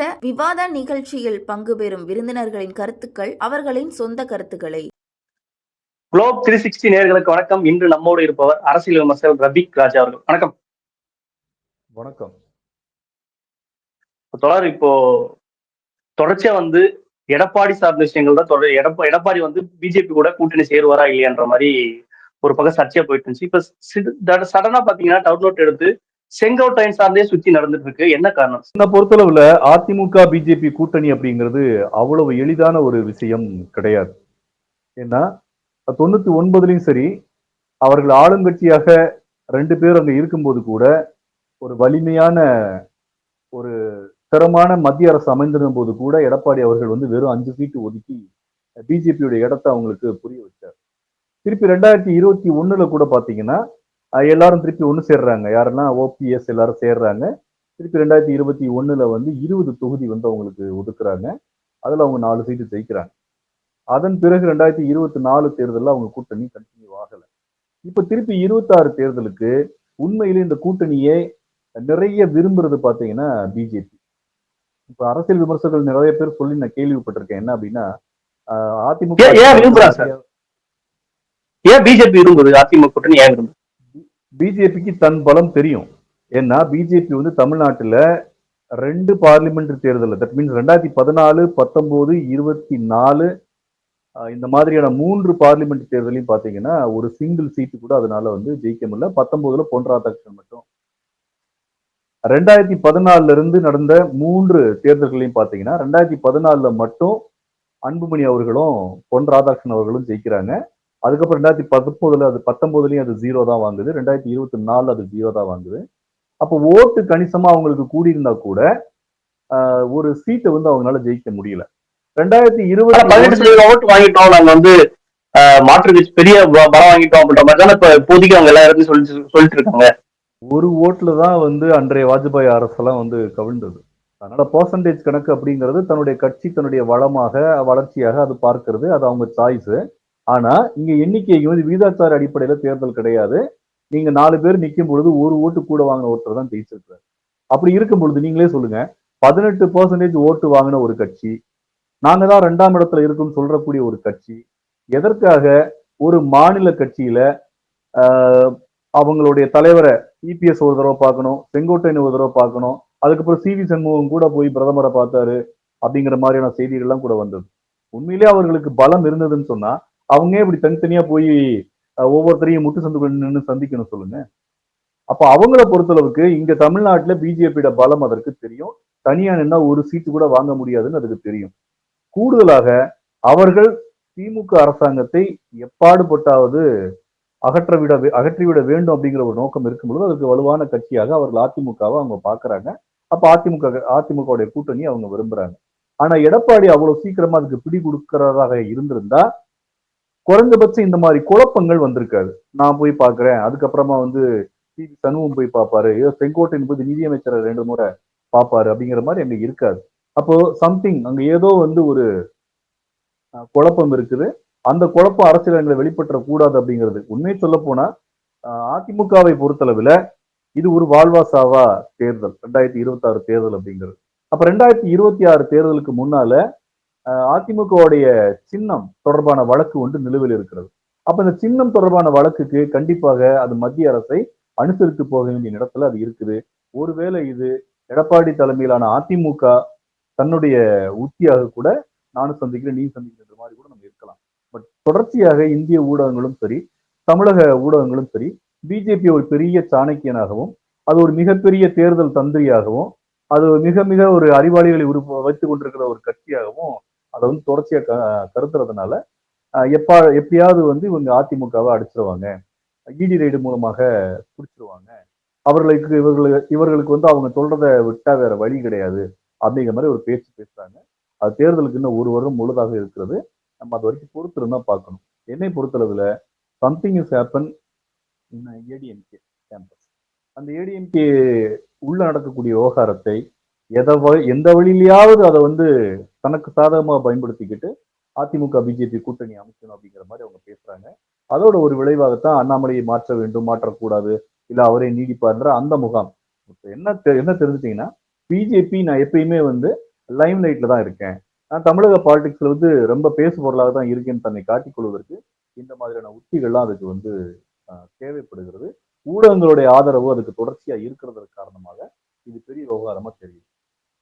இந்த விவாத நிகழ்ச்சியில் பங்கு பெறும் விருந்தினர்களின் கருத்துக்கள் அவர்களின் சொந்த கருத்துக்களை. குளோப் த்ரீ சிக்ஸ்டி நேர்களுக்கு வணக்கம். இன்று நம்மோடு இருப்பவர் அரசியல் விமர்சகர் ரபிக் ராஜா அவர்கள். வணக்கம். வணக்கம். தொடர் இப்போ தொடர்ச்சியா வந்து எடப்பாடி சார்ந்த விஷயங்கள் தான் தொடர் எடப்பா எடப்பாடி வந்து பிஜேபி கூட கூட்டணி சேருவாரா இல்லையான்ற மாதிரி ஒரு பக்கம் சர்ச்சையா போயிட்டு இருந்துச்சு. இப்ப சடனா பாத்தீங்கன்னா டவுன் நோட் எடுத்து செங்கோட்டையன் சார்ந்தே சுத்தி நடந்துட்டு இருக்கு என்ன காரணம்? என்ன பொறுத்தளவுல அதிமுக பிஜேபி கூட்டணி அப்படிங்கிறது அவ்வளவு எளிதான ஒரு விஷயம் கிடையாது. ஏன்னா தொண்ணூத்தி ஒன்பதுலயும் சரி அவர்கள் ஆளுங்கட்சியாக ரெண்டு பேர் அங்க இருக்கும்போது கூட ஒரு வலிமையான ஒரு திறமான மத்திய அரசு அமைந்திருந்த போது கூட எடப்பாடி அவர்கள் வந்து வெறும் அஞ்சு சீட்டு ஒதுக்கி பிஜேபியோட இடத்தை அவங்களுக்கு புரிய வச்சார். திருப்பி ரெண்டாயிரத்தி இருபத்தி ஒண்ணுல கூட பாத்தீங்கன்னா எல்லாரும் திருப்பி ஒண்ணு சேர்றாங்க. யாரெல்லாம் ஓபிஎஸ் எல்லாரும் சேர்றாங்க. திருப்பி ரெண்டாயிரத்தி இருபத்தி ஒண்ணுல வந்து இருபது தொகுதி வந்து அவங்களுக்கு ஒதுக்குறாங்க. அதுல அவங்க நாலு சீட்டு ஜெயிக்கிறாங்க. அதன் பிறகு ரெண்டாயிரத்தி இருபத்தி நாலு தேர்தலில் அவங்க கூட்டணி கண்டினியூ ஆகல. இப்ப திருப்பி இருபத்தாறு தேர்தலுக்கு உண்மையிலே இந்த கூட்டணியே நிறைய விரும்புறது பாத்தீங்கன்னா பிஜேபி இப்ப அரசியல் விமர்சகர்கள் நிறைய பேர் சொல்லி நான் கேள்விப்பட்டிருக்கேன். என்ன அப்படின்னா அதிமுக ஏன் விரும்புறாங்க? ஏன் பிஜேபி விரும்புது? அதிமுக கூட்டணி ஏன் விரும்புது? பிஜேபிக்கு தன் பலம் தெரியும். ஏன்னா பிஜேபி வந்து தமிழ்நாட்டில் ரெண்டு பார்லிமெண்ட் தேர்தல் தட் மீன்ஸ் ரெண்டாயிரத்தி பதினாலு பத்தொம்போது இருபத்தி நாலு இந்த மாதிரியான மூன்று பார்லிமெண்ட் தேர்தலையும் பார்த்தீங்கன்னா ஒரு சிங்கிள் சீட்டு கூட அதனால வந்து ஜெயிக்க முடியல. பத்தொன்பதுல பொன்ராதாகிருஷ்ணன் மட்டும். ரெண்டாயிரத்தி பதினாலுல இருந்து நடந்த மூன்று தேர்தல்களையும் பார்த்தீங்கன்னா ரெண்டாயிரத்தி பதினாலுல மட்டும் அன்புமணி அவர்களும் பொன் ராதாகிருஷ்ணன் அவர்களும் ஜெயிக்கிறாங்க. அதுக்கப்புறம் ரெண்டாயிரத்தி பத்தொன்பதுல அது பத்தொன்பதுலயும் அது ஜீரோ தான் வாங்குது ரெண்டாயிரத்தி இருபத்தி நாலுல அது ஜீரோ தான் வாங்குது அப்போ ஓட்டு கணிசமா அவங்களுக்கு கூடியிருந்தா கூட ஒரு சீட்டை வந்து அவங்களால ஜெயிக்க முடியல. ரெண்டாயிரத்தி ஆனா பதினெட்டு ஓட்டு வாங்கிட்டோம். நாங்க வந்து மாற்று கட்சி பெரிய பலம் வாங்கிட்டோம் அப்படின்ற மாதிரி தானே இப்ப இப்போதைக்கு அவங்க எல்லா இடத்தையும் சொல்லி சொல்லிட்டு இருக்காங்க ஒரு ஓட்டுல தான் வந்து அன்றைய வாஜ்பாய் அரசெல்லாம் வந்து கவிழ்ந்தது. அதனால பர்சன்டேஜ் கணக்கு அப்படிங்கிறது தன்னுடைய கட்சி தன்னுடைய வளமாக வளர்ச்சியாக அது பார்க்கிறது. அது அவங்க சாய்ஸ் ஆனா இங்க எண்ணிக்கை வந்து விகிதாச்சார அடிப்படையில தேர்தல் கிடையாது. நீங்க நாலு பேர் நிற்கும் பொழுது ஒரு ஓட்டு கூட வாங்கின ஒருத்தர் தான் ஜெயிச்சிருக்கிறார். அப்படி இருக்கும் பொழுது நீங்களே சொல்லுங்க பதினெட்டு பர்சன்டேஜ் ஓட்டு வாங்கின ஒரு கட்சி நாங்க தான் ரெண்டாம் இடத்துல இருக்கும்னு சொல்றக்கூடிய ஒரு கட்சி எதற்காக ஒரு மாநில கட்சியில ஆஹ், அவங்களுடைய தலைவரை இபிஎஸ் ஒரு தடவை பார்க்கணும் செங்கோட்டையன் ஒரு தடவை பார்க்கணும் அதுக்கப்புறம் சி வி சண்முகம் கூட போய் பிரதமரை பார்த்தாரு அப்படிங்கிற மாதிரியான செய்திகள்லாம் கூட வந்தது. உண்மையிலே அவர்களுக்கு பலம் இருந்ததுன்னு சொன்னா அவங்க இப்படி தனித்தனியா போய் ஒவ்வொருத்தரையும் முட்டு சந்து நின்று சந்திக்கணும் சொல்லுங்க. அப்ப அவங்கள பொறுத்தளவுக்கு இங்க தமிழ்நாட்டுல பிஜேபியோட பலம் அதற்கு தெரியும். தனியா நின்னா ஒரு சீட்டு கூட வாங்க முடியாதுன்னு அதுக்கு தெரியும். கூடுதலாக அவர்கள் திமுக அரசாங்கத்தை எப்பாடுபட்டாவது அகற்றவிட வே- அகற்றிவிட வேண்டும் அப்படிங்கிற ஒரு நோக்கம் இருக்கும்பொழுது அதுக்கு வலுவான கட்சியாக அவர்கள் அதிமுகவை அவங்க பாக்குறாங்க அப்ப அதிமுக அதிமுகவுடைய கூட்டணி அவங்க விரும்புறாங்க. ஆனா எடப்பாடி அவ்வளவு சீக்கிரமா அதுக்கு பிடி கொடுக்கறதாக இருந்திருந்தா குறைந்தபட்சம் இந்த மாதிரி குழப்பங்கள் வந்திருக்காது. நான் போய் பாக்குறேன் அதுக்கப்புறமா வந்து சி. வி. சண்முகம் போய் பார்ப்பாரு. ஏதோ செங்கோட்டையின் போது நிதியமைச்சரை ரெண்டு முறை பார்ப்பாரு அப்படிங்கிற மாதிரி அங்க இருக்காது. அப்போ சம்திங் அங்க ஏதோ வந்து ஒரு அஹ், குழப்பம் இருக்குது. அந்த குழப்பம் அரசியலங்களை வெளிப்பற்ற கூடாது அப்படிங்கிறது. உண்மையை சொல்ல போனா அஹ், அதிமுகவை பொறுத்தளவுல இது ஒரு வாழ்வா சாவா தேர்தல். ரெண்டாயிரத்தி இருபத்தி ஆறு தேர்தல் அப்படிங்கிறது. அப்ப ரெண்டாயிரத்தி இருபத்தி ஆறு தேர்தலுக்கு முன்னால அதிமுகவுடைய சின்னம் தொடர்பான வழக்கு ஒன்று நிலுவையில் இருக்கிறது. அப்ப இந்த சின்னம் தொடர்பான வழக்குக்கு கண்டிப்பாக அது மத்திய அரசை அனுசரித்து போக வேண்டிய இடத்துல அது இருக்குது. ஒருவேளை இது எடப்பாடி தலைமையிலான அதிமுக தன்னுடைய உத்தியாக கூட நானும் சந்திக்கிறேன் நீ சந்திக்கிற மாதிரி கூட நம்ம இருக்கலாம். பட் தொடர்ச்சியாக இந்திய ஊடகங்களும் சரி தமிழக ஊடகங்களும் சரி பிஜேபி ஒரு பெரிய சாணக்கியனாகவும் அது ஒரு மிகப்பெரிய தேர்தல் தந்திரியாகவும் அது மிக மிக ஒரு அறிவாளிகளை உரு வைத்துக் கொண்டிருக்கிற ஒரு கட்சியாகவும் அதை வந்து தொடர்ச்சியா க கருத்துறதுனால எப்பா எப்பயாவது வந்து இவங்க அதிமுகவை அடிச்சிருவாங்க. இடி ரைடு மூலமாக பிடிச்சிருவாங்க. அவர்களுக்கு இவர்களுக்கு இவர்களுக்கு வந்து அவங்க சொல்றத விட்டா வேற வழி கிடையாது அப்படிங்கிற மாதிரி ஒரு பேச்சு பேசுறாங்க. அது தேர்தலுக்கு இன்னும் ஒரு வருடம் முழுதாக இருக்கிறது. நம்ம அது வரைக்கும் பொறுத்திருந்தா பார்க்கணும். என்னை பொறுத்தளவில் something is happen ADMK campus அந்த ஏடிஎம்கே உள்ள நடக்கக்கூடிய விவகாரத்தை எதை வ- எந்த வழியிலையாவது அதை வந்து தனக்கு சாதகமாக பயன்படுத்திக்கிட்டு அதிமுக பிஜேபி கூட்டணி அமைக்கணும் அப்படிங்கிற மாதிரி அவங்க பேசுறாங்க. அதோட ஒரு விளைவாகத்தான் அண்ணாமலையை மாற்ற வேண்டும் மாற்றக்கூடாது இல்லை அவரே நீடிப்பார்ன்ற அந்த முகாம். இப்போ என்ன தெ- என்ன தெரிஞ்சுட்டீங்கன்னா பிஜேபி நான் எப்பயுமே வந்து லைம் லைட்ல தான் இருக்கேன். நான் தமிழக பாலிடிக்ஸ்ல வந்து ரொம்ப பேசு பொருளாக தான் இருக்கேன்னு தன்னை காட்டிக் கொள்வதற்கு இந்த மாதிரியான உத்திகள்லாம் அதுக்கு வந்து தேவைப்படுகிறது. ஊடகங்களுடைய ஆதரவு அதுக்கு தொடர்ச்சியா இருக்கிறது காரணமாக இது பெரிய விவகாரமா தெரியுது.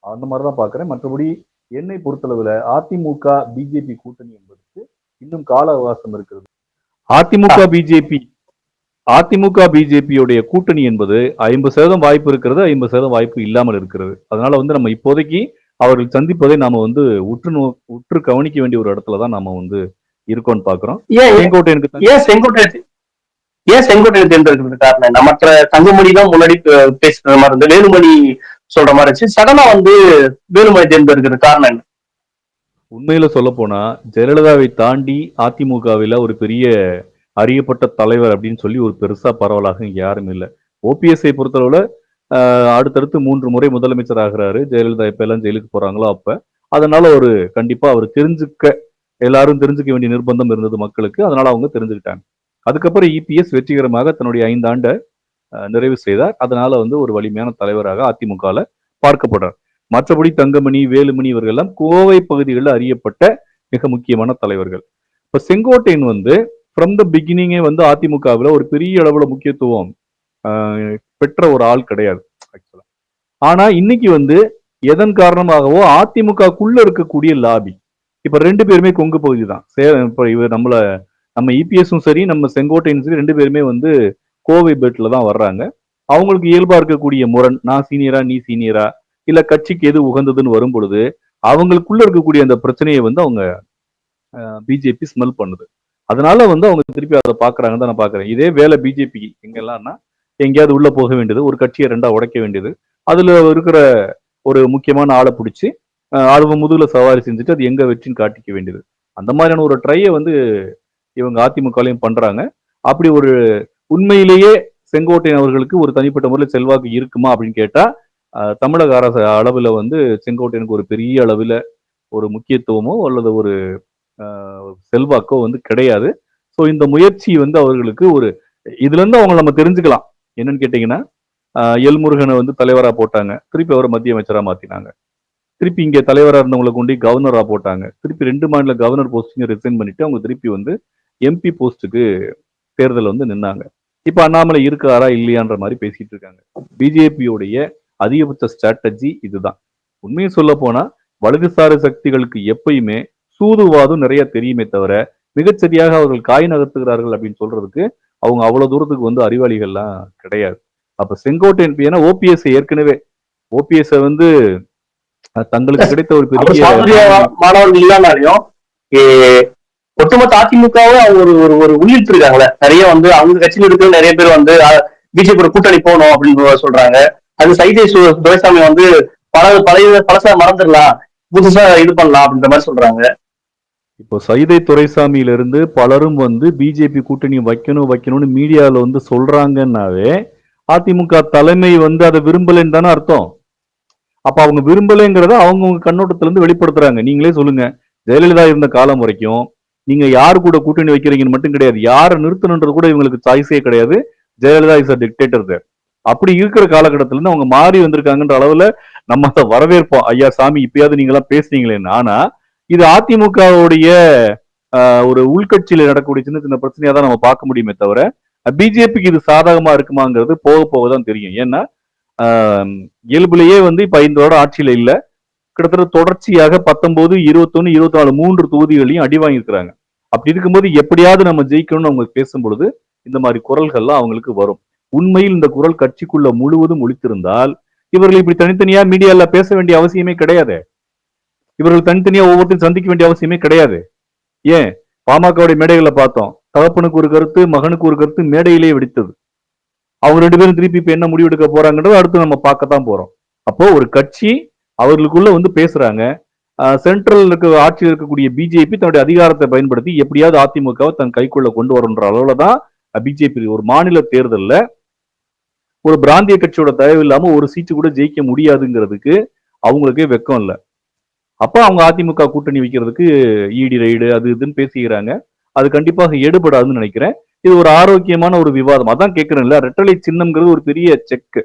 அந்த மாதிரி தான் பார்க்குறேன் மற்றபடி என்னை பொறுத்தளவுல அதிமுக பிஜேபி கூட்டணி என்பதற்கு இன்னும் கால அவகாசம் இருக்கிறது. அதிமுக பிஜேபி அதிமுக பிஜேபியுடைய கூட்டணி என்பது ஐம்பது சதவீதம் வாய்ப்பு இருக்கிறது ஐம்பது சதவீதம் வாய்ப்பு இல்லாமல் இருக்கிறது. அதனால வந்து நம்ம இப்போதைக்கு அவர்கள் சந்திப்பதை நாம வந்து உற்று நோ உற்று கவனிக்க வேண்டிய ஒரு இடத்துல தான் நாம வந்து இருக்கோம்னு பாக்குறோம். ஏன் செங்கோட்டையனுக்கு ஏன் செங்கோட்டை ஏன் செங்கோட்டை தேர்ந்தெடுக்கிறது காரணம் மற்ற தங்கமணி தான் முன்னாடி பேசுற மாதிரி இருந்து வேலுமணி சொல்ற மாதிரி இருந்துச்சு. சடனா வந்து வேலுமணி தேர்ந்தெடுக்கிறது காரணம் என்ன? உண்மையில சொல்ல போனா ஜெயலலிதாவை தாண்டி அதிமுகவில் ஒரு பெரிய அறியப்பட்ட தலைவர் அப்படின்னு சொல்லி ஒரு பெருசா பரவலாக இங்க யாரும் இல்லை. ஓபிஎஸ்ஐ பொறுத்தளவுல ஆஹ், அடுத்தடுத்து மூன்று முறை முதலமைச்சர் ஆகிறாரு ஜெயலலிதா எப்ப எல்லாம் ஜெயிலுக்கு போறாங்களோ அப்ப. அதனால ஒரு கண்டிப்பா அவர் தெரிஞ்சுக்க எல்லாரும் தெரிஞ்சுக்க வேண்டிய நிர்பந்தம் இருந்தது மக்களுக்கு. அதனால அவங்க தெரிஞ்சுக்கிட்டாங்க. அதுக்கப்புறம் இபிஎஸ் வெற்றிகரமாக தன்னுடைய ஐந்தாண்டை நிறைவு செய்தார். அதனால வந்து ஒரு வலிமையான தலைவராக அதிமுகவில் பார்க்கப்படுறார். மற்றபடி தங்கமணி வேலுமணி இவர்கள்லாம் கோவை பகுதிகளில் அறியப்பட்ட மிக முக்கியமான தலைவர்கள். இப்போ செங்கோட்டையன் வந்து ஃப்ரம் த பிகினிங்கே வந்து அதிமுகவில் ஒரு பெரிய அளவில் முக்கியத்துவம் ஆஹ், பெற்ற ஒரு ஆள் கிடையாது ஆக்சுவலா ஆனா இன்னைக்கு வந்து எதன் காரணமாகவோ அதிமுகக்குள்ள இருக்கக்கூடிய லாபி இப்ப ரெண்டு பேருமே கொங்கு பகுதி தான். சே இப்போ இவர் நம்மள நம்ம இபிஎஸும் சரி நம்ம செங்கோட்டையும் சரி ரெண்டு பேருமே வந்து கோவை பெட்டில் தான் வர்றாங்க. அவங்களுக்கு இயல்பா இருக்கக்கூடிய முரண் நான் சீனியரா நீ சீனியரா இல்ல கட்சிக்கு எது உகந்ததுன்னு வரும் பொழுது அவங்களுக்குள்ள இருக்கக்கூடிய அந்த பிரச்சனையை வந்து அவங்க பிஜேபி ஸ்மெல் பண்ணுது. அதனால வந்து அவங்க திருப்பி அதை பாக்குறாங்கன்னு தான் நான் பாக்குறேன். இதே வேலை பிஜேபி எங்கெல்லாம்னா எங்கேயாவது உள்ள போக வேண்டியது ஒரு கட்சியை ரெண்டா உடைக்க வேண்டியது. அதுல இருக்கிற ஒரு முக்கியமான ஆளை பிடிச்சி அது முதுகுல சவாரி செஞ்சுட்டு அது எங்க வெற்றின்னு காட்டிக்க வேண்டியது. அந்த மாதிரியான ஒரு ட்ரையை வந்து இவங்க அதிமுகலையும் பண்றாங்க. அப்படி ஒரு உண்மையிலேயே செங்கோட்டையன் அவர்களுக்கு ஒரு தனிப்பட்ட முறையில் செல்வாக்கு இருக்குமா அப்படின்னு கேட்டா தமிழக அரசு அளவில் வந்து செங்கோட்டையனுக்கு ஒரு பெரிய அளவில் ஒரு முக்கியத்துவமோ அல்லது ஒரு செல்வாக்கோ வந்து கிடையாது. ஸோ இந்த முயற்சி வந்து அவர்களுக்கு ஒரு இதுலேருந்து அவங்க நம்ம தெரிஞ்சுக்கலாம். என்னன்னு கேட்டிங்கன்னா எல்முருகனை வந்து தலைவராக போட்டாங்க. திருப்பி அவரை மத்திய அமைச்சராக மாற்றினாங்க திருப்பி இங்கே தலைவராக இருந்தவங்களை கொண்டு கவர்னராக போட்டாங்க. திருப்பி ரெண்டு மாநில கவர்னர் போஸ்டிங்க ரிசைன் பண்ணிட்டு அவங்க திருப்பி வந்து எம்பி போஸ்ட்டுக்கு தேர்தல் வந்து நின்னாங்க. இப்ப அண்ணாமலை இருக்காரா இல்லையான்ற மாதிரி பேசிட்டு இருக்காங்க. பிஜேபியோடைய அதிகபட்ச ஸ்ட்ராட்டஜி இதுதான். உண்மையை சொல்ல போனா வலதுசாரி சக்திகளுக்கு எப்பயுமே சூதுவாதும் நிறைய தெரியுமே தவிர மிகச்சரியாக அவர்கள் காய் நகர்த்துகிறார்கள் அப்படின்னு சொல்றதுக்கு அவங்க அவ்வளவு தூரத்துக்கு வந்து அறிவாளிகள்லாம் கிடையாது. அப்ப செங்கோட்டையன் ஏன்னா ஓபிஎஸ் ஏற்கனவே ஓபிஎஸ் வந்து தங்களுக்கு கிடைத்த ஒரு பெரிய மாணவர்கள் இல்லாமலையும் ஒட்டுமொத்த அதிமுகவும் அவங்க ஒரு ஒரு ஒரு உள்ளிட்டு இருக்காங்களே நிறைய வந்து அவங்க கட்சியில் இருக்கிற நிறைய பேர் வந்து பிஜேபி கூட்டணி போகணும் அப்படின்னு சொல்றாங்க. அது சைதை சு- துரைசாமி வந்து பல பழைய பழசா மறந்துடலாம். புதுசா இது பண்ணலாம் அப்படின்ற மாதிரி சொல்றாங்க. இப்போ சைதை துரைசாமியில இருந்து பலரும் வந்து பிஜேபி கூட்டணி வைக்கணும் வைக்கணும்னு மீடியால வந்து சொல்றாங்கன்னாவே அதிமுக தலைமை வந்து அதை விரும்பலைன்னு தானே அர்த்தம். அப்ப அவங்க விரும்பலைங்கிறத அவங்கவுங்க கண்ணோட்டத்துல இருந்து வெளிப்படுத்துறாங்க. நீங்களே சொல்லுங்க. ஜெயலலிதா இருந்த காலம் வரைக்கும் நீங்க யார் கூட கூட்டணி வைக்கிறீங்கன்னு மட்டும் கிடையாது. யாரை நிறுத்தணுன்றது கூட இவங்களுக்கு சாய்ஸே கிடையாது. ஜெயலலிதா இஸ் அ டிக்டேட்டர் அப்படி இருக்கிற காலகட்டத்துல இருந்து அவங்க மாறி வந்திருக்காங்கன்ற அளவுல நம்ம அதை வரவேற்போம். ஐயா சாமி இப்பயாவது நீங்க எல்லாம் பேசுனீங்களேன்னு ஆனா இது அதிமுகவுடைய ஒரு உள்கட்சியில நடக்கக்கூடிய சின்ன சின்ன பிரச்சனையா தான் நம்ம பார்க்க முடியுமே தவிர பிஜேபிக்கு இது சாதகமா இருக்குமாங்கிறது போக போக தான் தெரியும். ஏன்னா இயல்புலேயே இயல்புலயே வந்து இப்ப ஐந்து வருடம் ஆட்சியில இல்ல. கிட்டத்தட்ட தொடர்ச்சியாக பத்தொன்பது இருபத்தொன்னு இருபத்தி நாலு மூன்று தொகுதிகளையும் அடி வாங்கியிருக்கிறாங்க. அப்படி இருக்கும்போது எப்படியாவது நம்ம ஜெயிக்கணும்னு அவங்க பேசும்பொழுது இந்த மாதிரி குரல்கள்லாம் அவங்களுக்கு வரும். உண்மையில் இந்த குரல் கட்சிக்குள்ள முழுவதும் ஒழித்திருந்தால் இவர்கள் இப்படி தனித்தனியா மீடியால பேச வேண்டிய அவசியமே கிடையாது. இவர்கள் தனித்தனியா ஒவ்வொருத்தையும் சந்திக்க வேண்டிய அவசியமே கிடையாது. ஏன்? பாமகவுடைய மேடைகளை பார்த்தோம். தகப்பனுக்கு ஒரு கருத்து மகனுக்கு ஒரு கருத்து மேடையிலேயே வெடித்தது. அவங்க ரெண்டு பேரும் திருப்பி இப்ப என்ன முடிவெடுக்க போறாங்கன்றது அடுத்து நம்ம பார்க்கத்தான் போறோம். அப்போ ஒரு கட்சி அவர்களுக்குள்ள வந்து பேசுறாங்க. சென்ட்ரல் இருக்க ஆட்சியில் இருக்கக்கூடிய பிஜேபி தன்னுடைய அதிகாரத்தை பயன்படுத்தி எப்படியாவது அதிமுகவை தன் கைக்குள்ள கொண்டு வரன்ற அளவுல தான் பிஜேபி ஒரு மாநில தேர்தலில் ஒரு பிராந்திய கட்சியோட தயவு இல்லாம ஒரு சீட்டு கூட ஜெயிக்க முடியாதுங்கிறதுக்கு அவங்களுக்கே வெக்கம் இல்லை. அப்ப அவங்க அதிமுக கூட்டணி வைக்கிறதுக்கு இடி ரைடு அது இதுன்னு பேசிக்கிறாங்க. அது கண்டிப்பாக எடுபடாதுன்னு நினைக்கிறேன். இது ஒரு ஆரோக்கியமான ஒரு விவாதம். அதான் கேட்கிறேன்ல ரெட்டலை சின்னம்ங்கிறது ஒரு பெரிய செக்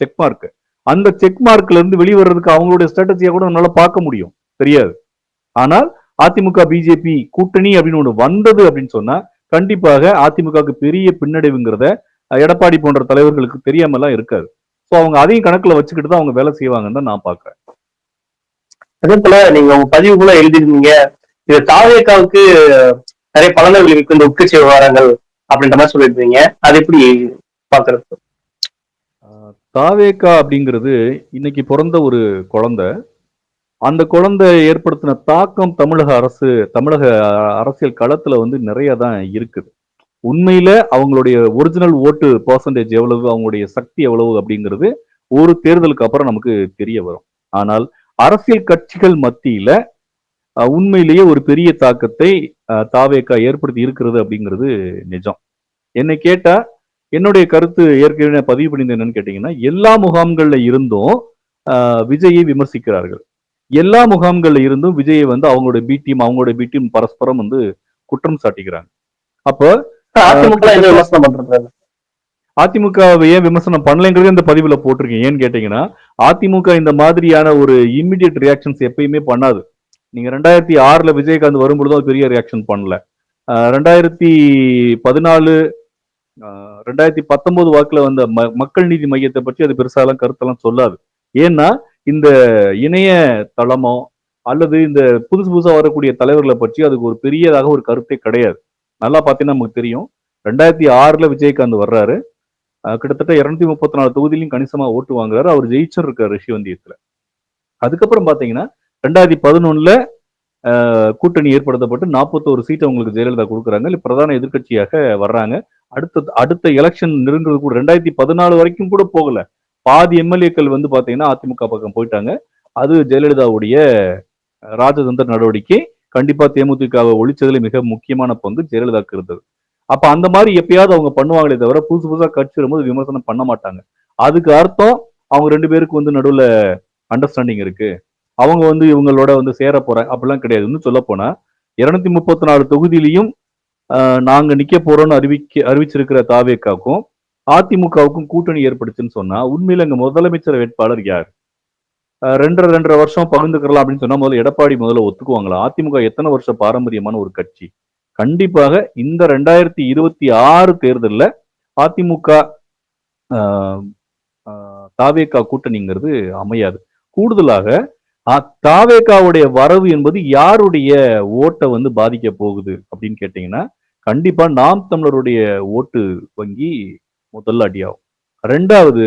செக் மார்க் அந்த செக் மார்க்ல இருந்து வெளிவரதுக்கு அவங்களுடைய ஸ்ட்ராட்டஜியை கூட நம்மளால பார்க்க முடியும். தெரியாது. ஆனால் அதிமுக பிஜேபி கூட்டணி அப்படின்னு ஒண்ணு வந்தது அப்படின்னு சொன்னா கண்டிப்பாக அதிமுகவுக்கு பெரிய பின்னடைவுங்கிறத எடப்பாடி போன்ற தலைவர்களுக்கு தெரியாமலாம் இருக்காது. ஸோ அவங்க அதையும் கணக்குல வச்சுக்கிட்டு தான் அவங்க வேலை செய்வாங்கன்னு தான் நான் பாக்குறேன் அதே போல நீங்க உங்க பதிவுக்குள்ள எழுதிருந்தீங்க இது தாவேக்காவுக்கு நிறைய பலனை விளைவிக்கும் இந்த உட்கட்சி விவகாரங்கள் அப்படின்ற மாதிரி சொல்லியிருந்தீங்க. அது எப்படி பாக்குறது தாவேக்கா அப்படிங்கிறது இன்னைக்கு பிறந்த ஒரு குழந்தை. அந்த குழந்தை ஏற்படுத்தின தாக்கம் தமிழக அரசு தமிழக அரசியல் களத்துல வந்து நிறைய தான் இருக்குது. உண்மையில அவங்களுடைய ஒரிஜினல் ஓட்டு பர்சன்டேஜ் எவ்வளவு அவங்களுடைய சக்தி எவ்வளவு அப்படிங்கிறது ஒரு தேர்தலுக்கு அப்புறம் நமக்கு தெரிய வரும். ஆனால் அரசியல் கட்சிகள் மத்தியில உண்மையிலேயே ஒரு பெரிய தாக்கத்தை தாவேக்கா ஏற்படுத்தி இருக்கிறது அப்படிங்கிறது நிஜம். என்னை கேட்டா என்னுடைய கருத்து ஏற்கனவே பதிவு பண்ணியிருந்தேன் என்னன்னு கேட்டீங்கன்னா எல்லா முகாம்கள்ல இருந்தும் விஜயை விமர்சிக்கிறார்கள். எல்லா முகாம்கள்ல இருந்தும் விஜயை வந்து அவங்களுடைய பி டீம் அவங்களுடைய பி டீம் பரஸ்பரம் வந்து குற்றம் சாட்டிக்கிறாங்க. அப்போ அதிமுக ஏன் விமர்சனம் பண்ணலைங்கிறது இந்த பதிவுல போட்டிருக்கேன் ஏன்னு கேட்டீங்கன்னா அதிமுக இந்த மாதிரியான ஒரு இம்மிடியட் ரியாக்ஷன்ஸ் எப்பயுமே பண்ணாது. நீங்க ரெண்டாயிரத்தி ஆறுல விஜயகாந்த் வரும்பொழுதும் அது பெரிய ரியாக்ஷன் பண்ணல. ரெண்டாயிரத்தி பதினாலு ரெண்டாயிரத்தி பத்தொன்பது வாக்குல வந்த மக்கள் நீதி மையத்தை பற்றி அது பெருசாலாம் கருத்தெல்லாம் சொல்லாது. ஏன்னா இந்த இணைய தளமோ அல்லது இந்த புதுசு புதுசா வரக்கூடிய தலைவர்களை பற்றி அதுக்கு ஒரு பெரியதாக ஒரு கருத்தே கிடையாது. நல்லா பார்த்தீங்கன்னா நமக்கு தெரியும். ரெண்டாயிரத்தி ஆறுல விஜயகாந்த் வர்றாரு. கிட்டத்தட்ட இரநூத்தி முப்பத்தி நாலு தொகுதியிலையும் கணிசமா ஓட்டு வாங்குறாரு. அவர் ஜெயிச்சிருக்காரு ரிஷிவந்தியத்துல அதுக்கப்புறம் பாத்தீங்கன்னா ரெண்டாயிரத்தி பதினொன்னுல கூட்டணி ஏற்படுத்தப்பட்டு நாற்பத்தோரு சீட் அவங்களுக்கு ஜெயலலிதா கொடுக்குறாங்க. இல்ல பிரதான எதிர்க்கட்சியாக வர்றாங்க. அடுத்த அடுத்த எலெக்ஷன் நெருங்குறது கூட ரெண்டாயிரத்தி பதினாலு வரைக்கும் கூட போகல. பாதி எம்எல்ஏக்கள் வந்து பாத்தீங்கன்னா அதிமுக பக்கம் போயிட்டாங்க. அது ஜெயலலிதாவுடைய ராஜதந்திர நடவடிக்கை. கண்டிப்பா தேமுதிகவை ஒழிச்சதுல மிக முக்கியமான பங்கு ஜெயலலிதாக்கு இருந்தது. அப்ப அந்த மாதிரி எப்பயாவது அவங்க பண்ணுவாங்களே தவிர புதுசு புதுசா கட்சி வரும்போது விமர்சனம் பண்ண மாட்டாங்க. அதுக்கு அர்த்தம் அவங்க ரெண்டு பேருக்கு வந்து நடுவுல அண்டர்ஸ்டாண்டிங் இருக்கு. அவங்க வந்து இவங்களோட வந்து சேர போறாங்க அப்படிலாம் கிடையாது இன்னும் சொல்ல போனா இருநூத்தி முப்பத்தி நாலு தொகுதியிலையும் நாங்க நிக்க போறோம்னு அறிவிக்க அறிவிச்சிருக்கிற தாவேக்காக்கும் அதிமுகவுக்கும் கூட்டணி ஏற்படுச்சுன்னு சொன்னா உண்மையில இங்க முதலமைச்சர் வேட்பாளர் யார்? ஆஹ், ரெண்டரை ரெண்டரை வருஷம் பகிர்ந்துக்கலாம் அப்படின்னு சொன்னா முதல்ல எடப்பாடி முதல்ல ஒத்துக்குவாங்களா? அதிமுக எத்தனை வருஷம் பாரம்பரியமான ஒரு கட்சி? கண்டிப்பாக இந்த ரெண்டாயிரத்தி இருபத்தி ஆறு தேர்தல்ல அதிமுக ஆஹ், ஆஹ், தாவேகா கூட்டணிங்கிறது அமையாது. கூடுதலாக அ- தாவேகாவுடைய வரவு என்பது யாருடைய ஓட்டை வந்து பாதிக்க போகுது அப்படின்னு கேட்டீங்கன்னா கண்டிப்பா நாம் தமிழருடைய ஓட்டு வங்கி முதல்ல அடியாகும். ரெண்டாவது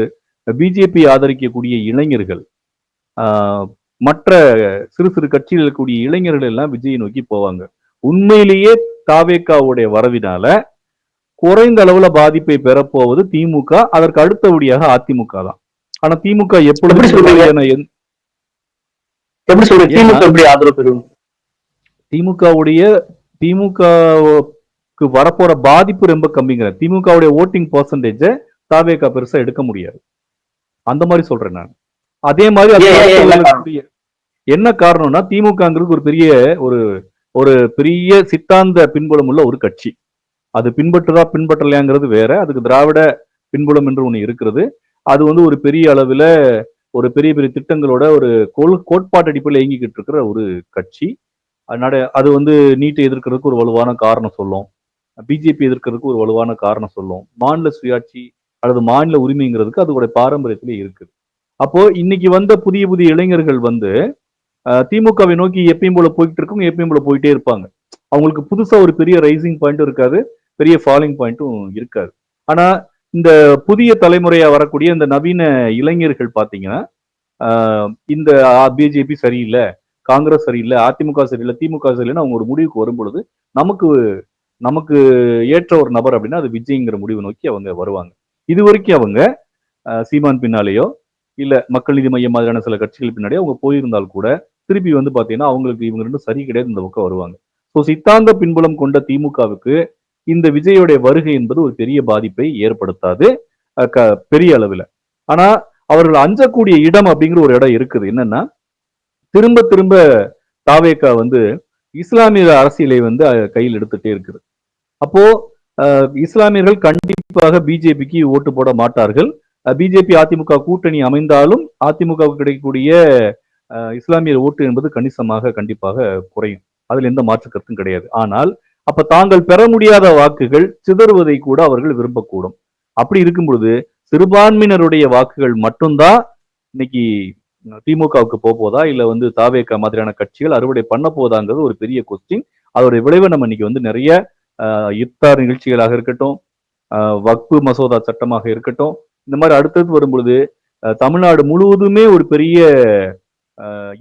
பிஜேபி ஆதரிக்கக்கூடிய இளைஞர்கள் மற்ற சிறு சிறு கட்சியில் இருக்கக்கூடிய இளைஞர்கள் எல்லாம் விஜயை நோக்கி போவாங்க. உண்மையிலேயே தாவேக்காவுடைய வரவினால குறைந்த அளவுல பாதிப்பை பெறப்போவது திமுக அதற்கு அடுத்தபடியாக அதிமுக தான். ஆனா திமுக எப்பொழுது ஏன்னா- திமுக வரப்போற பாதிப்பு ரொம்ப கம்மிங்கிற திமுகவுடைய ஓட்டிங் பர்சன்டேஜ தாவேகா பெருசா எடுக்க முடியாது. அந்த மாதிரி சொல்றேன் நான். அதே மாதிரி என்ன காரணம்னா திமுகங்கிறது ஒரு பெரிய ஒரு ஒரு பெரிய சித்தாந்த பின்புலம் உள்ள ஒரு கட்சி. அது பின்பற்றுதா பின்பற்றலையாங்கிறது வேற. அதுக்கு திராவிட பின்புலம் என்று ஒண்ணு இருக்கிறது. அது வந்து ஒரு பெரிய அளவுல ஒரு பெரிய பெரிய திட்டங்களோட ஒரு கொள் கோட்பாட்டு அடிப்படையில் இயங்கிக்கிட்டு இருக்கிற ஒரு கட்சி. அதனால அது வந்து நீட்டை எதிர்க்கிறதுக்கு ஒரு வலுவான காரணம் சொல்லும். பிஜேபி எதிர்க்கிறதுக்கு ஒரு வலுவான காரணம் சொல்லும் மாநில சுயாட்சி அல்லது மாநில உரிமைங்கிறதுக்கு அதோட பாரம்பரியத்திலே இருக்குது. அப்போ இன்னைக்கு வந்த புதிய புதிய இளைஞர்கள் வந்து திமுகவை நோக்கி எப்பயும் போல போயிட்டு இருக்கவங்க எப்பயும் போல போயிட்டே இருப்பாங்க. அவங்களுக்கு புதுசா ஒரு பெரிய ரைசிங் பாயிண்ட்டும் இருக்காது பெரிய ஃபாலிங் பாயிண்ட்டும் இருக்காது. ஆனா இந்த புதிய தலைமுறையா வரக்கூடிய இந்த நவீன இளைஞர்கள் பாத்தீங்கன்னா ஆஹ், இந்த பிஜேபி சரியில்லை காங்கிரஸ் சரியில்லை அதிமுக சரியில்லை திமுக சரியில்லைன்னு அவங்க ஒரு முடிவுக்கு வரும் பொழுது நமக்கு நமக்கு ஏற்ற ஒரு நபர் அப்படின்னா அது விஜய்ங்கிற முடிவு நோக்கி அவங்க வருவாங்க. இது வரைக்கும் அவங்க சீமான் பின்னாலேயோ இல்ல மக்கள் நீதி மையம் மாதிரியான சில கட்சிகள் பின்னாடியோ அவங்க போயிருந்தால் கூட திருப்பி வந்து பாத்தீங்கன்னா அவங்களுக்கு இவங்க ரெண்டும் சரி கிடையாது இந்த பக்கம் வருவாங்க. ஸோ சித்தாந்த பின்புலம் கொண்ட திமுகவுக்கு இந்த விஜயோடைய வருகை என்பது ஒரு பெரிய பாதிப்பை ஏற்படுத்தாது அஹ் க- பெரிய அளவில். ஆனா அவர்கள் அஞ்சக்கூடிய இடம் அப்படிங்கிற ஒரு இடம் இருக்குது. என்னன்னா திரும்ப திரும்ப தாவேக்கா வந்து இஸ்லாமிய அரசியலை வந்து கையில் எடுத்துட்டே இருக்குது. அப்போ இஸ்லாமியர்கள் கண்டிப்பாக பிஜேபிக்கு ஓட்டு போட மாட்டார்கள். பிஜேபி அதிமுக கூட்டணி அமைந்தாலும் அதிமுகவுக்கு கிடைக்கக்கூடிய இஸ்லாமியர் ஓட்டு என்பது கணிசமாக கண்டிப்பாக குறையும். அதில் எந்த மாற்று கருத்தும் கிடையாது. ஆனால் அப்ப தாங்கள் பெற முடியாத வாக்குகள் சிதறுவதை கூட அவர்கள் விரும்பக்கூடும். அப்படி இருக்கும் பொழுது சிறுபான்மையினருடைய வாக்குகள் மட்டும்தான் இன்னைக்கு திமுகவுக்கு போக போதா? இல்ல வந்து தாவேக மாதிரியான கட்சிகள் அறுவடை பண்ண போதாங்கிறது ஒரு பெரிய கொஸ்டின் அதோட விளைவை நம்ம இன்னைக்கு வந்து நிறைய அஹ், நிகழ்ச்சிகளாக இருக்கட்டும் வக்பு மசோதா சட்டமாக இருக்கட்டும் இந்த மாதிரி அடுத்தது வரும்பொழுது தமிழ்நாடு முழுவதுமே ஒரு பெரிய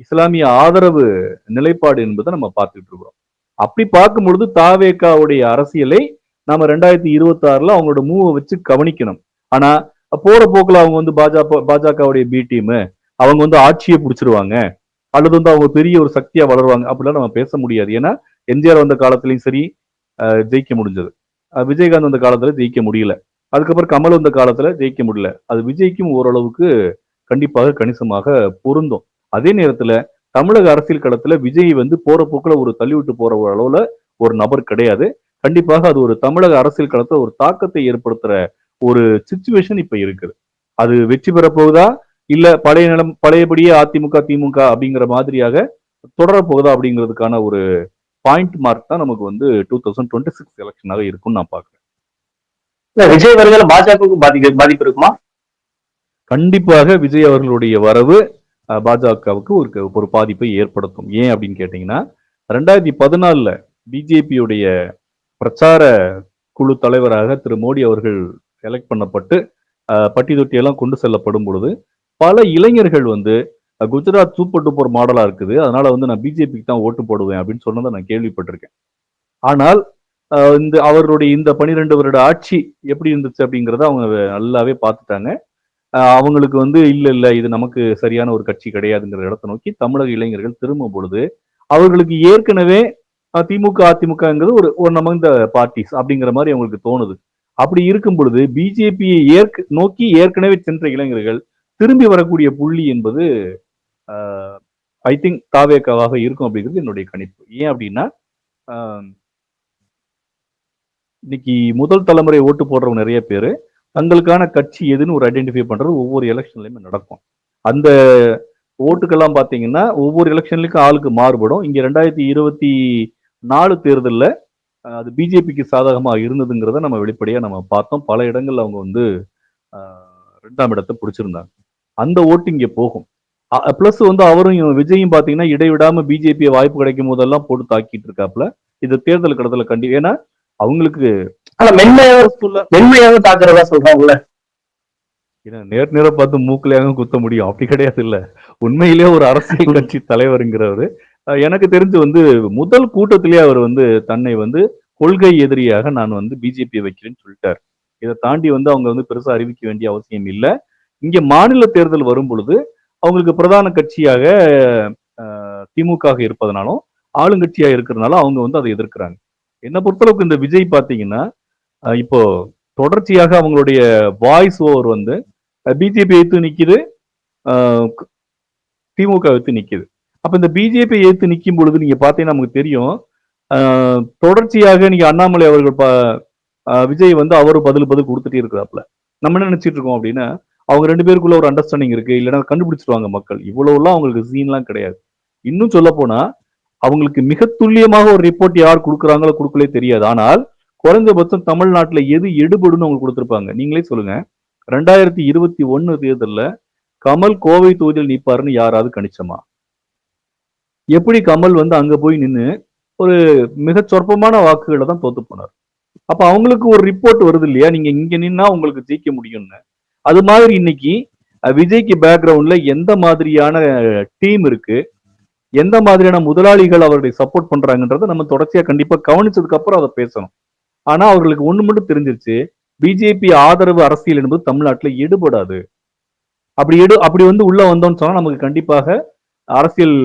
இஸ்லாமிய ஆதரவு நிலைப்பாடு என்பதை நம்ம பார்த்துட்டு இருக்கிறோம். அப்படி பார்க்கும் பொழுது தாவேக்காவுடைய அரசியலை நாம ரெண்டாயிரத்தி இருபத்தி ஆறுல அவங்களோட மூவை வச்சு கவனிக்கணும். ஆனா போற போக்குல அவங்க வந்து பாஜக பாஜகவுடைய பி டீமு அவங்க வந்து ஆட்சியை பிடிச்சிருவாங்க. அல்லது வந்து அவங்க பெரிய ஒரு சக்தியா வளருவாங்க. அப்படிலாம் நம்ம பேச முடியாது. ஏன்னா எம்ஜிஆர் வந்த காலத்திலையும் சரி ஜெயிக்க முடிஞ்சது. விஜயகாந்த் வந்த காலத்துல ஜெயிக்க முடியல. அதுக்கப்புறம் கமல் வந்த காலத்துல ஜெயிக்க முடியல. அது விஜய்க்கும் ஓரளவுக்கு கண்டிப்பாக கணிசமாக பொருந்தும். அதே நேரத்துல தமிழக அரசியல் களத்துல விஜய் வந்து போற போக்குல ஒரு தள்ளிவிட்டு போற ஒரு அளவுல ஒரு நபர் கிடையாது. கண்டிப்பாக அது ஒரு தமிழக அரசியல் களத்துல ஒரு தாக்கத்தை ஏற்படுத்துற ஒரு சுச்சுவேஷன் இப்ப இருக்குது. அது வெற்றி பெற போகுதா? இல்ல பழைய நிலம் பழையபடியே அதிமுக திமுக அப்படிங்கிற மாதிரியாக தொடர போகுதா அப்படிங்கிறதுக்கான ஒரு பாயிண்ட் மார்க் தான் நமக்கு வந்து டூ தௌசண்ட் டுவெண்ட்டி சிக்ஸ் எலெக்ஷனாக இருக்கும்னு நான் பாக்குறேன் இல்ல விஜய் வருகையில பாஜகவுக்கு பாதிக்க பாதிப்பு இருக்குமா? கண்டிப்பாக விஜய் அவர்களுடைய வரவு பாஜகவுக்கு ஒரு ஒரு பாதிப்பை ஏற்படுத்தும். ஏன் அப்படின்னு கேட்டீங்கன்னா ரெண்டாயிரத்தி பதினாலுல பிஜேபியுடைய பிரச்சார குழு தலைவராக திரு மோடி அவர்கள் செலக்ட் பண்ணப்பட்டு பட்டி தொட்டியெல்லாம் கொண்டு செல்லப்படும் பொழுது பல இளைஞர்கள் வந்து குஜராத் சூப்பர் டூப்பர் மாடலா இருக்குது. அதனால வந்து நான் பிஜேபிக்கு தான் ஓட்டு போடுவேன் அப்படின்னு சொன்னதை நான் கேள்விப்பட்டிருக்கேன். ஆனால் இந்த அவருடைய இந்த பனிரெண்டு வருட ஆட்சி எப்படி இருந்துச்சு அப்படிங்கிறத அவங்க நல்லாவே பார்த்துட்டாங்க. அஹ் அவங்களுக்கு வந்து இல்ல இல்ல இது நமக்கு சரியான ஒரு கட்சி கிடையாதுங்கிற இடத்தை நோக்கி தமிழக இளைஞர்கள் திரும்பும் பொழுது அவர்களுக்கு ஏற்கனவே திமுக அதிமுகங்கிறது ஒரு ஒரு நம்ம இந்த பார்ட்டிஸ் அப்படிங்கிற மாதிரி அவங்களுக்கு தோணுது. அப்படி இருக்கும் பொழுது பிஜேபியை ஏற்க நோக்கி ஏற்கனவே சென்ற இளைஞர்கள் திரும்பி வரக்கூடிய புள்ளி என்பது ஐ திங்க் தாவேக்காவாக இருக்கும் அப்படிங்கிறது என்னுடைய கணிப்பு. ஏன் அப்படின்னா இன்னைக்கு முதல் தலைமுறை ஓட்டு போடுறவங்க நிறைய பேர் தங்களுக்கான கட்சி எதுன்னு ஒரு ஐடென்டிஃபை பண்றது ஒவ்வொரு எலெக்ஷன்லயுமே நடக்கும். அந்த ஓட்டுக்கெல்லாம் பாத்தீங்கன்னா ஒவ்வொரு எலெக்ஷன்லயும் ஆளுக்கு மாறுபடும். இங்க ரெண்டாயிரத்தி இருபத்தி நாலு தேர்தல்ல அது பிஜேபிக்கு சாதகமா இருந்ததுங்கிறத நம்ம வெளிப்படையாக நம்ம பார்த்தோம். பல இடங்கள்ல அவங்க வந்து ரெண்டாம் இடத்தை பிடிச்சிருந்தாங்க. அந்த ஓட்டு இங்க போகும். பிளஸ் வந்து அவரும் விஜயும் பாத்தீங்கன்னா இடைவிடாம பிஜேபி வாய்ப்பு கிடைக்கும் போதெல்லாம் போட்டு தாக்கிட்டு இருக்காப்ல இது தேர்தல் கடத்துல கண்டி ஏன்னா அவங்களுக்கு ஆனா மென்மையாக purposeful-ஆ மென்மையாக தாக்குறதா சொல்றாங்கல்ல? ஏன்னா நேர் நேர பார்த்து மூக்கிலையாக குத்த முடியும். அப்படி கிடையாது இல்ல உண்மையிலேயே ஒரு அரசியல் கட்சி தலைவருங்கிறவரு. எனக்கு தெரிஞ்சு வந்து முதல் கூட்டத்திலேயே அவர் வந்து தன்னை வந்து கொள்கை எதிரியாக நான் வந்து பிஜேபி வைக்கிறேன்னு சொல்லிட்டார். இதை தாண்டி வந்து அவங்க வந்து பெருசா அறிவிக்க வேண்டிய அவசியம் இல்லை. இங்க மாநில தேர்தல் வரும் பொழுது அவங்களுக்கு பிரதான கட்சியாக திமுக இருப்பதனாலும் ஆளுங்கட்சியா இருக்கிறதுனால அவங்க வந்து அதை எதிர்க்கிறாங்க. என்ன பொறுத்தளவுக்கு இந்த விஜய் பாத்தீங்கன்னா இப்போ தொடர்ச்சியாக அவங்களுடைய வாய்ஸ் ஓவர் வந்து பிஜேபி எடுத்து நிக்குது திமுக எடுத்து நிக்குது. அப்ப இந்த பிஜேபி ஏற்று நிற்கும் பொழுது நீங்க பாத்தீங்கன்னா நமக்கு தெரியும் தொடர்ச்சியாக நீங்க அண்ணாமலை அவர்கள் ப- விஜய் வந்து அவரு பதில் பதில் கொடுத்துட்டே இருக்கிறாப்ல நம்ம என்ன நினைச்சிட்டு இருக்கோம் அப்படின்னா அவங்க ரெண்டு பேருக்குள்ள ஒரு அண்டர்ஸ்டாண்டிங் இருக்கு. இல்லைன்னா கண்டுபிடிச்சிருவாங்க மக்கள். இவ்வளவுலாம் அவங்களுக்கு சீன்லாம் கிடையாது. இன்னும் சொல்ல போனா அவங்களுக்கு மிக துல்லியமாக ஒரு ரிப்போர்ட் யார் கொடுக்குறாங்களோ கொடுக்கலே தெரியாது. ஆனால் குறைஞ்சபட்சம் தமிழ்நாட்டுல எது எடுபடுன்னு அவங்க கொடுத்துருப்பாங்க. நீங்களே சொல்லுங்க. ரெண்டாயிரத்தி இருபத்தி ஒன்னு தேர்தலில் கமல் கோவை தொகுதியில் நிற்பாருன்னு யாராவது கணிச்சமா? எப்படி கமல் வந்து அங்க போய் நின்னு ஒரு மிக சொற்பமான வாக்குகளை தான் தோத்து போனார். அப்ப அவங்களுக்கு ஒரு ரிப்போர்ட் வருது இல்லையா? நீங்க இங்க நின்னா உங்களுக்கு ஜெயிக்க முடியும்னு. அது மாதிரி இன்னைக்கு விஜய்க்கு பேக்ரவுண்ட்ல எந்த மாதிரியான டீம் இருக்கு? எந்த மாதிரியான முதலாளிகள் அவருடைய சப்போர்ட் பண்றாங்கன்றதை நம்ம தொடர்ச்சியா கண்டிப்பா கவனிச்சதுக்கு அப்புறம் அதை பேசணும். ஆனா அவர்களுக்கு ஒண்ணு மட்டும் தெரிஞ்சிருச்சு. பிஜேபி ஆதரவு அரசியல் என்பது தமிழ்நாட்டுல ஈடுபடாது. அப்படி எடு அப்படி வந்து உள்ள வந்தோம்னு சொன்னா நமக்கு கண்டிப்பாக அரசியல்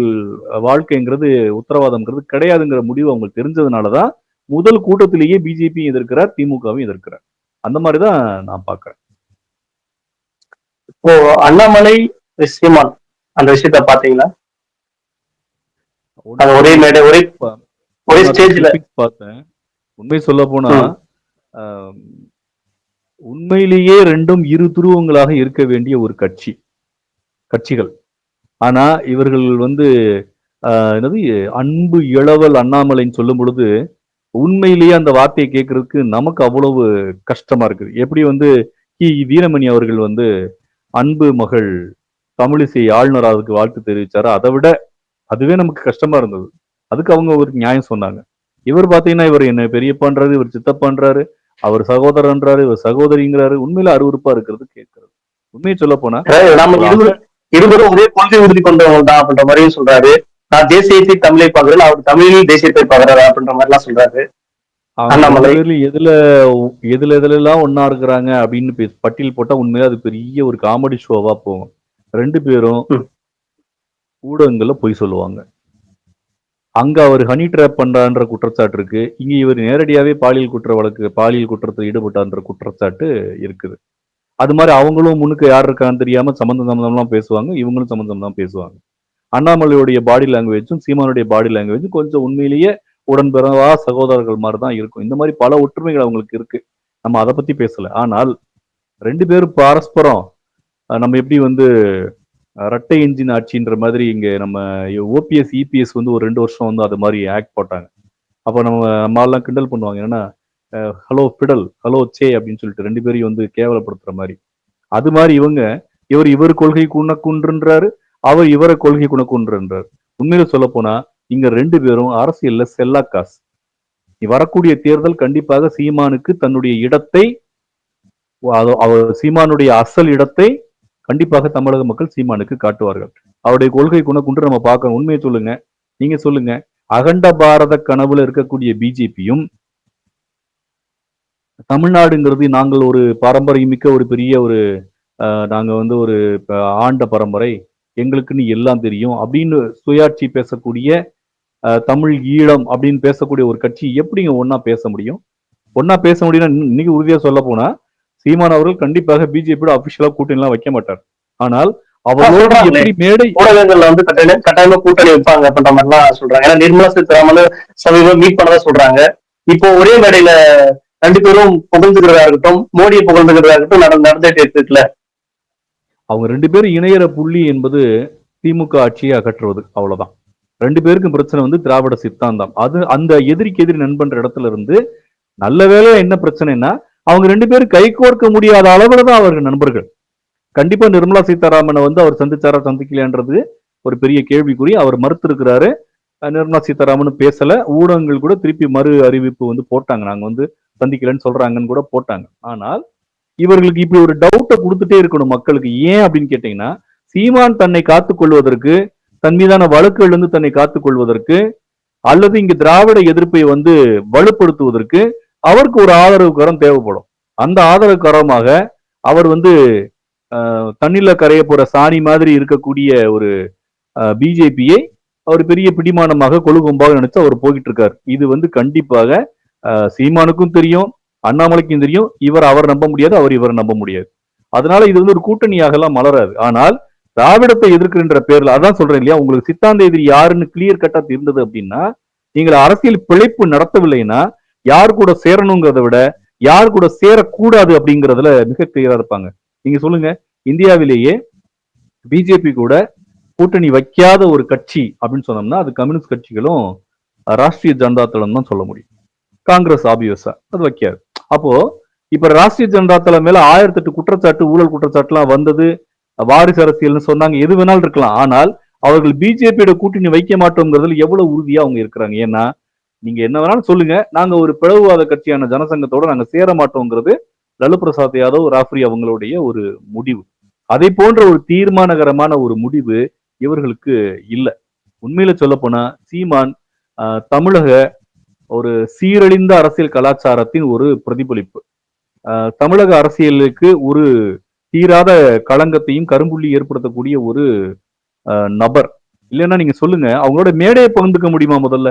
வாழ்க்கைங்கிறது உத்தரவாதம்ங்கிறது கிடையாதுங்கிற முடிவு அவங்களுக்கு தெரிஞ்சதுனாலதான் முதல் கூட்டத்திலேயே பிஜேபியும் எதிர்க்கிறார் திமுகவும் எதிர்க்கிறார். அந்த மாதிரிதான் நான் பாக்குறேன். இப்போ அண்ணாமலை சீமான் அந்த விஷயத்த பாத்தீங்களா ஒரே மேடை ஒரே ஒரே ஸ்டேஜ்ல பார்த்தேன் உண்மை சொல்ல போனா உண்மையிலேயே ரெண்டும் இரு துருவங்களாக இருக்க வேண்டிய ஒரு கட்சி கட்சிகள். ஆனா இவர்கள் வந்து என்னது அன்பு இளவல் அண்ணாமலைன்னு சொல்லும் பொழுது உண்மையிலேயே அந்த வார்த்தையை கேட்கறதுக்கு நமக்கு அவ்வளவு கஷ்டமா இருக்குது. எப்படி வந்து கி. வீரமணி அவர்கள் வந்து அன்பு மகள் தமிழிசை ஆளுநர் அதுக்கு வாழ்த்து தெரிவிச்சாரு. அதை விட அதுவே நமக்கு கஷ்டமா இருந்தது. அதுக்கு அவங்க ஒரு நியாயம் சொன்னாங்க. இவர் பாத்தீங்கன்னா இவர் என்ன பெரியப்பான்றாரு இவர் சித்தப்பான்றாரு அவர் சகோதரன்றாரு இவர் சகோதரிங்கிறாரு. உண்மையில அருவருப்பா இருக்கிறது கேட்கறது. உண்மையை சொல்ல போனா இருவரும் ஒரே கொள்கை உறுதி கொண்டவங்க தான் அப்படின்ற மாதிரியும் சொல்றாரு. நான் தேசியத்தை தமிழை பார்க்கிறேன் அவர் தமிழில் தேசியத்தை பார்க்கிறாரு அப்படின்ற மாதிரி எல்லாம் சொல்றாரு. எதுல எதுல எதுல எல்லாம் ஒன்னா இருக்கிறாங்க அப்படின்னு பட்டியல் போட்டா உண்மையில அது பெரிய ஒரு காமெடி ஷோவா போகும். ரெண்டு பேரும். ஊடகங்கள்ல பொய் சொல்லுவாங்க. அங்க அவர் ஹனி ட்ராப் பண்றான்ற குற்றச்சாட்டு இருக்கு. இங்க இவர் நேரடியாவே பாலியல் குற்ற வழக்கு பாலியல் குற்றத்தில் ஈடுபட்டான்ற குற்றச்சாட்டு இருக்குது. அது மாதிரி அவங்களும் முன்னுக்கு யார் இருக்கான்னு தெரியாம சம்பந்தம் சம்பந்தம்லாம் பேசுவாங்க. இவங்களும் சம்பந்தம் தான் பேசுவாங்க. அண்ணாமலையுடைய பாடி லாங்குவேஜும் சீமானுடைய பாடி லாங்குவேஜும் கொஞ்சம் உண்மையிலேயே உடன்பிறவா சகோதரர்கள் மாதிரி தான் இருக்கும். இந்த மாதிரி பல ஒற்றுமைகள் அவங்களுக்கு இருக்கு. நம்ம அதை பத்தி பேசல. ஆனால் ரெண்டு பேரும் பரஸ்பரம் நம்ம எப்படி வந்து ரட்டை இன்ஜின் என்ஜின் ஆட்சின்ற மாதிரி இங்க நம்ம ஓபிஎஸ் இபிஎஸ் வந்து ஒரு ரெண்டு வருஷம் வந்து அது மாதிரி ஆக்ட் போட்டாங்க. அப்போ நம்ம நம்மளாம் கிண்டல் பண்ணுவாங்க. ஏன்னா ஹலோ பிடல் ஹலோ சே அப்படின்னு சொல்லிட்டு ரெண்டு பேரையும் வந்து கேவலப்படுத்துற மாதிரி. அது மாதிரி இவங்க இவர் இவர் கொள்கை குணக்குன்றுன்றாரு அவர் இவரை கொள்கை குணக்குன்றுன்றார். உண்மையில சொல்ல போனா இங்க ரெண்டு பேரும் அரசியல்ல செல்லா காசு. நீ வரக்கூடிய தேர்தல் கண்டிப்பாக சீமானுக்கு தன்னுடைய இடத்தை அவர் சீமானுடைய அசல் இடத்தை கண்டிப்பாக தமிழக மக்கள் சீமானுக்கு காட்டுவார்கள். அவருடைய கொள்கை குணக்குன்று நம்ம பார்க்கணும். உண்மையை சொல்லுங்க. நீங்க சொல்லுங்க. அகண்ட பாரத கனவுல இருக்கக்கூடிய பிஜேபியும் தமிழ்நாடுங்கிறது நாங்கள் ஒரு பாரம்பரியமிக்க ஒரு பெரிய ஒரு அஹ், நாங்க வந்து ஒரு ஆண்ட பரம்பரை. எங்களுக்குன்னு எல்லாம் தெரியும். அப்படின்னு சுயாட்சி பேசக்கூடிய தமிழ் ஈழம் அப்படின்னு பேசக்கூடிய ஒரு கட்சி எப்படிங்க ஒண்ணா பேச முடியும்? ஒண்ணா பேச முடியும்னா இன்னைக்கு உறுதியா சொல்ல போனா சீமான் அவர்கள் கண்டிப்பாக பிஜேபியோட அபிஷியலா கூட்டணி எல்லாம் வைக்க மாட்டார். ஆனால் சொல்றாங்களே. எப்படி மேடை ஊடகங்கள்ல வந்து கட்டாயம் கட்டாயமா கூட்டணி வைப்பாங்க அப்படின்ற மாதிரி எல்லாம் சொல்றாங்க. ஏன்னா நிர்மலா சீதாராமன் சமீபம் மீட் பண்ணதா சொல்றாங்க. இப்போ ஒரே மேடையில ரெண்டு பேரும் புகழ்ந்துக்கிறதா இருக்கட்டும் மோடியை புகழ்ந்துக்கிறதா இருக்கட்டும் நடந்து நடந்துட்டு இருக்குல்ல. அவங்க ரெண்டு பேரும் இணையற புள்ளி என்பது திமுக ஆட்சியை அகற்றுவது அவ்வளவுதான். ரெண்டு பேருக்கும் பிரச்சனை வந்து திராவிட சித்தாந்தம். அது அந்த எதிரிக்கு எதிரி நண்பன்ற இடத்துல இருந்து நல்ல வேளை என்ன பிரச்சனைனா அவங்க ரெண்டு பேரும் கைகோர்க்க முடியாத அளவுல தான் அவர்கள் நண்பர்கள். கண்டிப்பா நிர்மலா சீதாராமனை வந்து அவர் சந்திச்சாரா சந்திக்கலையான்றது ஒரு பெரிய கேள்விக்குறி. அவர் மறுத்திருக்கிறாரு. நிர்மலா சீதாராமன் பேசல. ஊடகங்கள் கூட திருப்பி மறு அறிவிப்பு வந்து போட்டாங்க. நாங்க வந்து சந்திக்கலன்னு சொல்றாங்கன்னு கூட போட்டாங்க. ஆனால் இவர்களுக்கு இப்படி ஒரு டவுட்டை கொடுத்துட்டே இருக்கணும் மக்களுக்கு. ஏன் அப்படின்னு கேட்டீங்கன்னா சீமான் தன்னை காத்துக் கொள்வதற்கு தன் மீதான வழக்குகள்லிருந்து தன்னை காத்துக் கொள்வதற்கு அல்லது இங்கு திராவிட எதிர்ப்பை வந்து வலுப்படுத்துவதற்கு அவருக்கு ஒரு ஆதரவு கரம் தேவைப்படும். அந்த ஆதரவு கரமாக அவர் வந்து ஆஹ், தண்ணில கரைய போற சாணி மாதிரி இருக்கக்கூடிய ஒரு பிஜேபியை அவர் பெரிய பிடிமானமாக கொழுகும்பாக நினைச்சு அவர் போயிட்டு இருக்காரு இது வந்து கண்டிப்பாக ஆஹ், சீமானுக்கும் தெரியும் அண்ணாமலைக்கும் தெரியும். இவர் அவர் நம்ப முடியாது அவர் இவரை நம்ப முடியாது. அதனால இது வந்து ஒரு கூட்டணியாகலாம் மலராது. ஆனால் திராவிடத்தை எதிர்க்கின்ற பேர்ல அதான் சொல்றேன் இல்லையா? உங்களுக்கு சித்தாந்த எதிரி யாருன்னு கிளியர் கட்டா இருந்தது அப்படின்னா நீங்கள் அரசியல் பிழைப்பு நடத்தவில்லைன்னா யார் கூட சேரணுங்கிறத விட யார் கூட சேரக்கூடாது அப்படிங்கறதுல மிக கிளியரா இருப்பாங்க. நீங்க சொல்லுங்க இந்தியாவிலேயே பிஜேபி கூட கூட்டணி வைக்காத ஒரு கட்சி அப்படின்னு சொன்னோம்னா அது கம்யூனிஸ்ட் கட்சிகளும் ராஷ்டிரிய ஜனதா தளம் தான் சொல்ல முடியும். காங்கிரஸ் ஆபியஸா அது வைக்காது. அப்போ இப்ப ராஷ்டிரிய ஜனதா தளம் மேல ஆயிரத்தி எட்டு குற்றச்சாட்டு ஊழல் குற்றச்சாட்டுலாம் வந்தது வாரிசு அரசியல்னு சொன்னாங்க. எது வேணாலும் இருக்கலாம். ஆனால் அவர்கள் பிஜேபியோட கூட்டணி வைக்க மாட்டோங்கிறதுல எவ்வளவு உறுதியா அவங்க இருக்கிறாங்க. ஏன்னா நீங்க என்ன வேணாலும் சொல்லுங்க. நாங்க ஒரு பிளவுவாத கட்சியான ஜனசங்கத்தோட நாங்க சேர மாட்டோங்கிறது லலு பிரசாத் யாதவ் ராஃப்ரி அவங்களுடைய ஒரு முடிவு. அதை போன்ற ஒரு தீர்மானகரமான ஒரு முடிவு இவர்களுக்கு இல்லை. உண்மையில சொல்ல போனா சீமான் தமிழக ஒரு சீரழிந்த அரசியல் கலாச்சாரத்தின் ஒரு பிரதிபலிப்பு. தமிழக அரசியலுக்கு ஒரு தீராத களங்கத்தையும் கரும்புள்ளி ஏற்படுத்தக்கூடிய ஒரு நபர். இல்லைன்னா நீங்க சொல்லுங்க அவங்களோட மேடையை பகிர்ந்துக்க முடியுமா முதல்ல?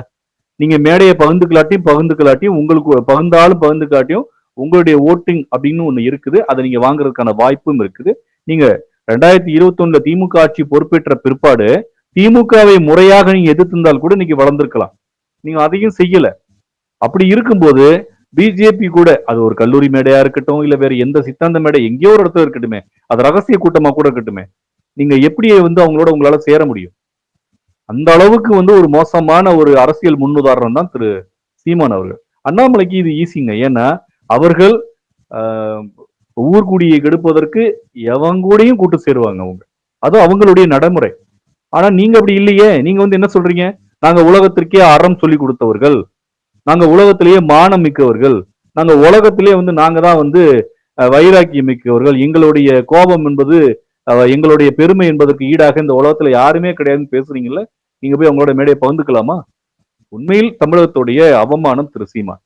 நீங்க மேடையை பகிர்ந்துக்கலாட்டியும் பகிர்ந்துக்கலாட்டியும் உங்களுக்கு பகிர்ந்தாலும் பகிர்ந்துக்காட்டியும் உங்களுடைய ஓட்டிங் அப்படின்னு ஒன்று இருக்குது. அதை நீங்க வாங்குறதுக்கான வாய்ப்பும் இருக்குது. நீங்க ரெண்டாயிரத்தி இருபத்தி ஒண்ணுல திமுக ஆட்சி பொறுப்பேற்ற பிற்பாடு திமுகவை முறையாக நீங்க எதிர்த்திருந்தால் கூட இன்னைக்கு வளர்ந்திருக்கலாம். நீங்க அதையும் செய்யல. அப்படி இருக்கும்போது பிஜேபி கூட அது ஒரு கல்லூரி மேடையா இருக்கட்டும் இல்ல வேற எந்த சித்தாந்த மேடை எங்கேயோ ஒரு இடத்துல இருக்கட்டுமே அது ரகசிய கூட்டமா கூட இருக்கட்டுமே நீங்க எப்படி வந்து அவங்களோட உங்களால சேர முடியும். அந்த அளவுக்கு வந்து ஒரு மோசமான ஒரு அரசியல் முன்னுதாரணம் தான் திரு சீமான் அவர்கள். அண்ணாமலைக்கு இது ஈஸிங்க. ஏன்னா அவர்கள் ஆஹ், ஊர்குடியை கெடுப்பதற்கு எவங்கூடையும் கூட்டு சேருவாங்க அவங்க. அது அவங்களுடைய நடைமுறை. ஆனா நீங்க அப்படி இல்லையே. நீங்க வந்து என்ன சொல்றீங்க? நாங்க உலகத்திற்கே அறம் சொல்லி கொடுத்தவர்கள். நாங்க உலகத்திலேயே மானம் மிக்கவர்கள். நாங்க உலகத்திலேயே வந்து நாங்க தான் வந்து வைராக்கியம் மிக்கவர்கள். எங்களுடைய கோபம் என்பது எங்களுடைய பெருமை என்பதற்கு ஈடாக இந்த உலகத்துல யாருமே கிடையாதுன்னு பேசுறீங்கல்ல? நீங்க போய் அவங்களோட மேடையை பகிர்ந்துக்கலாமா? உண்மையில் தமிழகத்துடைய அவமானம் திரு சீமான்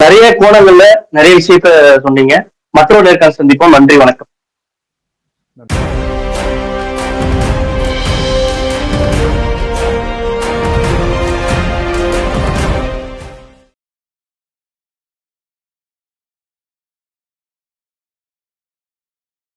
நிறைய கோணங்கள்ல நிறைய விஷயத்த சொன்னீங்க. மற்றொரு நேர்காணல் சந்திப்போம். நன்றி வணக்கம். நன்றி.